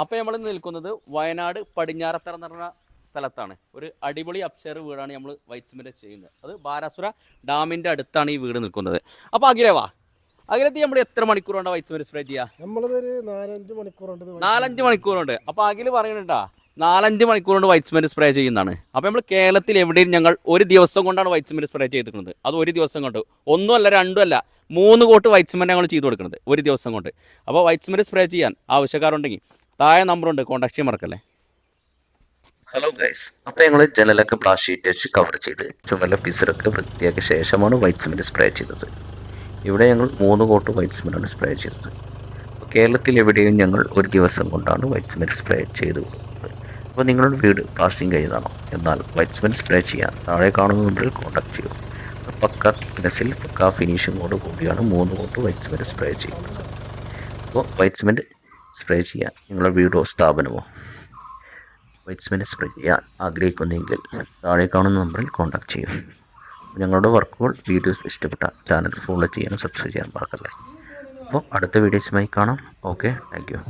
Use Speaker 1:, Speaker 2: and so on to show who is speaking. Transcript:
Speaker 1: അപ്പോൾ നമ്മൾ നിൽക്കുന്നത് വയനാട് പടിഞ്ഞാറത്തറ എന്ന് പറഞ്ഞ സ്ഥലത്താണ്. ഒരു അടിപൊളി അപ്ചേർ വീടാണ് നമ്മൾ വൈറ്റ്സ്മിന്റെ ചെയ്യുന്നത്. അത് ബാരാസുര ഡാമിന്റെ അടുത്താണ് ഈ വീട് നിൽക്കുന്നത്. അപ്പോൾ അഖിലവാ അഖിലത്തി നമ്മൾ എത്ര മണിക്കൂർ കൊണ്ട് വൈറ്റ്സിമിന്റെ സ്പ്രേ ചെയ്യുക
Speaker 2: നാലഞ്ച് ഇത്
Speaker 1: നാലഞ്ച് മണിക്കൂറുണ്ട്. അപ്പോൾ അഖിൽ പറയുന്നുണ്ടാ നാലഞ്ച് മണിക്കൂർ കൊണ്ട് വൈറ്റ്സ്മെന്റ് സ്പ്രേ ചെയ്യുന്നതാണ്. അപ്പോൾ നമ്മൾ കേരളത്തിൽ എവിടെയും ഞങ്ങൾ ഒരു ദിവസം കൊണ്ടാണ് വൈറ്റ്സ്മെന്റ് സ്പ്രേ ചെയ്തിരിക്കുന്നത്. അത് ഒരു ദിവസം കൊണ്ട്. ഒന്നും അല്ല രണ്ടും അല്ല മൂന്ന് കോട്ട് വൈറ്റ്സ്മെന്റ് ഞങ്ങൾ ചെയ്തു കൊടുക്കുന്നത് ഒരു ദിവസം കൊണ്ട്. അപ്പോൾ വൈറ്റ്സ്മെന്റ് സ്പ്രേ ചെയ്യാൻ ആവശ്യക്കാരുണ്ടെങ്കിൽ താഴെ നമ്പറുണ്ട് കോൺടാക്ട് ചെയ്യാൻ മറക്കല്ലേ?
Speaker 3: ഹലോ ഗൈസ് അപ്പോൾ ഞങ്ങൾ ജനലൊക്കെ ബ്ലാഷ് ഷീറ്റ് വെച്ച് കവർ ചെയ്ത് ചുമല പിസറൊക്കെ വൃത്തിയാക്കിയ ശേഷമാണ് വൈറ്റ് സിമെന്റ് സ്പ്രേ ചെയ്തത്. ഇവിടെ ഞങ്ങൾ മൂന്ന് കോട്ട് വൈറ്റ് സിമെന്റാണ് സ്പ്രേ ചെയ്തത്. കേരളത്തിൽ എവിടെയും ഞങ്ങൾ ഒരു ദിവസം കൊണ്ടാണ് വൈറ്റ് സിമെന്റ് സ്പ്രേ ചെയ്ത് കൊടുക്കുന്നത്. അപ്പോൾ നിങ്ങളുടെ വീട് പ്ലാസ്റ്റിംഗ് കഴിഞ്ഞതാണോ എന്നാൽ വൈറ്റ് സിമെന്റ് സ്പ്രേ ചെയ്യാൻ താഴെ കാണുന്ന നമ്പറിൽ കോൺടാക്ട് ചെയ്യും. പക്ക തിക്നെസ്സിൽ പക്ക ഫിനിഷിങ്ങോട് കൂടിയാണ് മൂന്ന് കോട്ട് വൈറ്റ് സിമെന്റ് സ്പ്രേ ചെയ്യുന്നത്. അപ്പോൾ വൈറ്റ് സിമെന്റ് സ്പ്രേ ചെയ്യാൻ. നിങ്ങളുടെ വീടോ സ്ഥാപനമോ? വൈറ്റ്സ്മിനെ സ്പ്രേ ചെയ്യാൻ ആഗ്രഹിക്കുന്നെങ്കിൽ താഴെ കാണുന്ന നമ്പറിൽ കോൺടാക്ട് ചെയ്യും. ഞങ്ങളുടെ വർക്കുകൾ വീഡിയോസ് ഇഷ്ടപ്പെട്ട ചാനൽ ഫോളോ ചെയ്യാനും സബ്സ്ക്രൈബ് ചെയ്യാനും മറക്കല്ലേ. അപ്പോൾ അടുത്ത വീഡിയോസുമായി കാണാം. Okay thank you